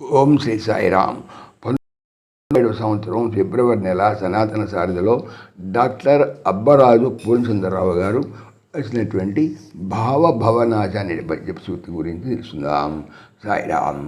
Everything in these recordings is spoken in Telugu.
ఓం శ్రీ సాయిరామ్. పంతొమ్మిది సంవత్సరం ఫిబ్రవరి నెల సనాతన సారథిలో డాక్టర్ అబ్బరాజు పూర్ణసుందరరావు గారు వచ్చినటువంటి భావభవనాశ అనే పద్య సూక్తి గురించి తెలుసుకుందాం. సాయిరామ్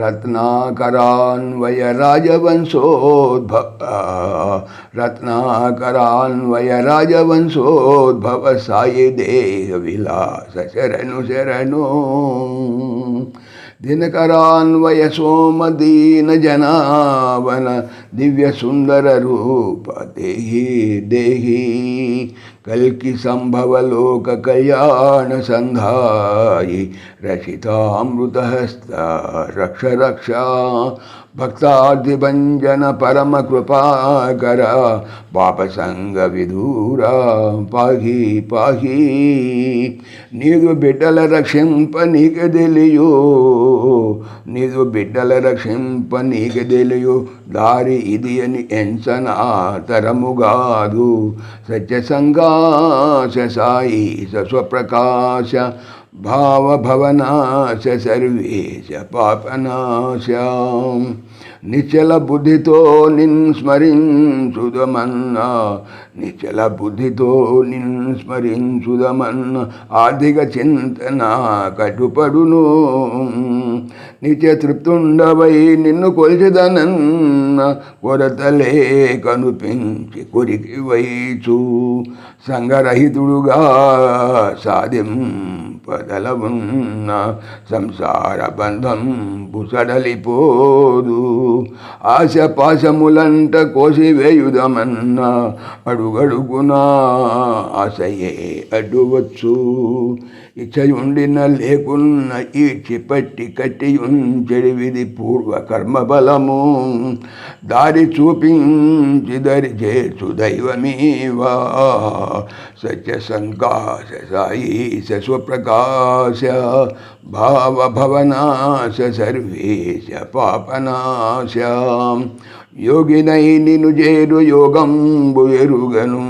రత్నాకరాన్వయ రాజవంశోద్భవ రత్నాకరాన్వయ రాజవంశోద్భవ సాయి దేహ విలాస శరణు శరణు. दिनकान्वय सोम दीन जनावन दिव्य सुंदर रूप देही कल की संभव लोक कल्याण संधाई रचिता अमृत रक्षितामृतहस्ता रक्ष रक्षा సంభవ లోక పరమ కృపాకర పాపసంగ విధూరా పాహి పాహి. నీదు బిడ్డల రక్షింప నీకు తెలియో నీదు బిడ్డల రక్షింప నీకు తెలియో. దారి ఇది అని ఎంచనా తరముగాదు సత్యసంగా సాయి సస్వప్రకాశ భావభవనాశ సర్వేశ పాపనాశ నిచల బుద్ధితో నిన్ స్మరించుదమన్నా నిచల బుద్ధితో నిన్ స్మరించుదమన్న ఆర్థిక చింతన కటుపడును. నిచ తృప్తుండవై నిన్ను కొలిచిదనన్న కొరతలే కనుపించి కొరికి వైచు. సంగరహితుడుగా సాధింపదలవున్న సంసార బంధం బుసడలిపోదు ఆశ పాశములంట కోసివేయుదమన్న అడుగడుగునా ఆశయే అడ్డువచ్చు. ఇచ్చయుండిన లేకున్న ఈడ్చి పట్టి కట్టి ఉంచెడివిది పూర్వ కర్మ బలము దారి చూపించి దరి చేసు దైవమీవా? సత్య సంకాశ సాయి స్వప్రకాశ భావభవనాశ సర్వేశ పాపనాశ. యోగినై నిను చేరు యోగంబు ఎరుగను.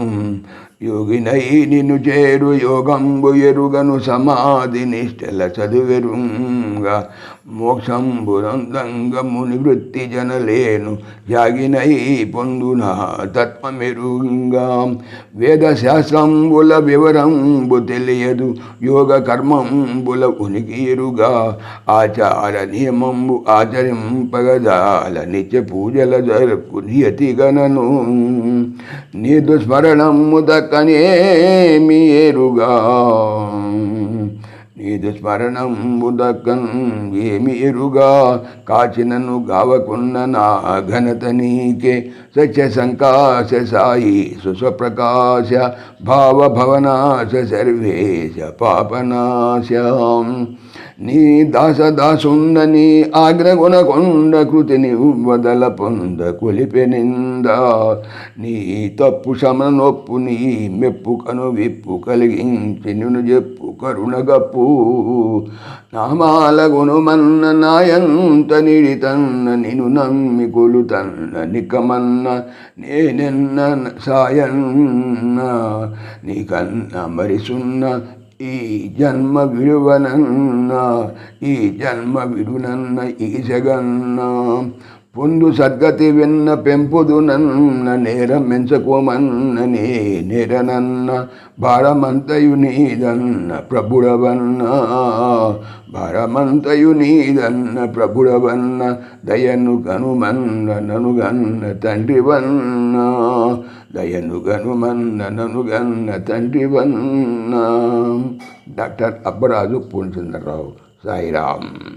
యోగినై నిన్ను చేరు యోగంబు ఎరుగను సమాధి నిష్టల చదువెరుంగా. మోక్షంబునందంగము నివృత్తి జనలేను జాగినై పొందున తత్వమెరుంగా వేదశాస్త్రంబుల వివరంబు తెలియదు యోగ కర్మంబుల ఉనికి ఎరుగా. ఆచార నియమంబు ఆచరింపగదాల నిత్య పూజల జరుపు నియతి గణను నీ స్మరణము దక్కనేమి ఎరుగా? నీదు స్మరణంబు దక్కన్ ఏమి ఎరుగా? కాచినను గావకున్న నా ఘనత నీకే. సత్య సంకాశ సాయి సుస్వప్రకాశ భావభవనాశ సర్వేశ పాపనాశ. నీ దాస దాసుందని ఆగ్రగుణ కొండ కృతిని వదల పొంద కొలిపెనింద నీ తప్పు శమన నొప్పు నీ మెప్పు కను విప్పు కలిగించి నిన్ను చెప్పు కరుణగప్పు. నామాల గుణమన్న నాయంత నిడితన్న నిను నమ్మి కొలుతన్న నికమన్న నేనెన్న సాయన్న. నీకన్న మరిసున్న ఈ జన్మ విడువనన్న ఈ జన్మ విడునన్న ఈ జగన్న. పొందు సద్గతి వెన్న పెంపుదునన్న నేరం మెంచకోమన్న నీ నేరనన్న భారమంతయు నీదన్న ప్రభుడవన్న. భారమంతయు నీదన్న ప్రభుడవన్న దయను కనుమన్న ననుగన్న తండ్రివన్న. దయను గనుమన్న ననుగన్న తండ్రివన్న. డాక్టర్ అబ్బరాజు పూర్ణచంద్రరావు సాయిరామ్.